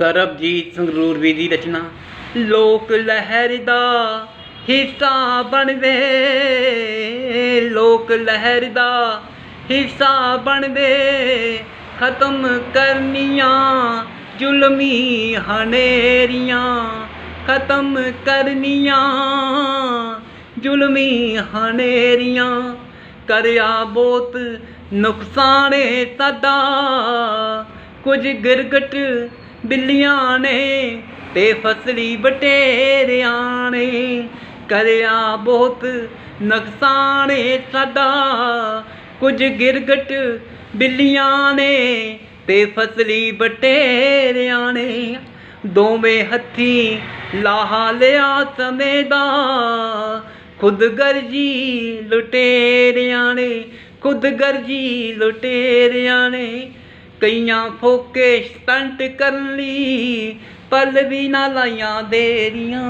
ਸਰਬਜੀਤ ਸੰਗਰੂਰਵੀ ਦੀ ਰਚਨਾ, ਲੋਕ ਲਹਿਰ ਦਾ ਹਿੱਸਾ ਬਣਦੇ, ਲੋਕ ਲਹਿਰ ਦਾ ਹਿੱਸਾ ਬਣਦੇ, ਖਤਮ ਕਰਨੀਆਂ ਜ਼ੁਲਮੀ ਹਨੇਰੀਆਂ, ਖਤਮ ਕਰਨੀਆਂ ਜ਼ੁਲਮੀ ਹਨੇਰੀਆਂ, ਕਰਿਆ ਬਹੁਤ ਨੁਕਸਾਨੇ ਸਦਾ, ਕੁਝ ਗਿਰਗਟ ਬਿੱਲੀਆਂ ਨੇ ਤੇ ਫਸਲੀ ਬਟੇਰਿਆਂ ਨੇ। ਕਰਿਆ ਬਹੁਤ ਨੁਕਸਾਨ ਸਾਡਾ। ਕੁਝ ਗਿਰਗਟ ਬਿੱਲੀਆਂ ਨੇ ਤੇ ਫਸਲੀ ਬਟੇਰਿਆਂ ਨੇ। ਦੋਵੇਂ ਹੱਥੀ ਲਾਹਾ ਲਿਆ ਸਮੇਂ ਦਾ। ਖੁਦ ਗਰਜੀ ਲੁਟੇਰਿਆਂ ਨੇ, ਖੁਦ ਗਰਜੀ ਲੁਟੇਰਿਆਂ ਨੇ। ਕਈਆਂ ਫੋਕੇ ਸਟੰਟ ਕਰਨ ਲਈ ਪਲ ਵੀ ਨਾ ਲਾਈਆਂ ਦੇਰੀਆਂ।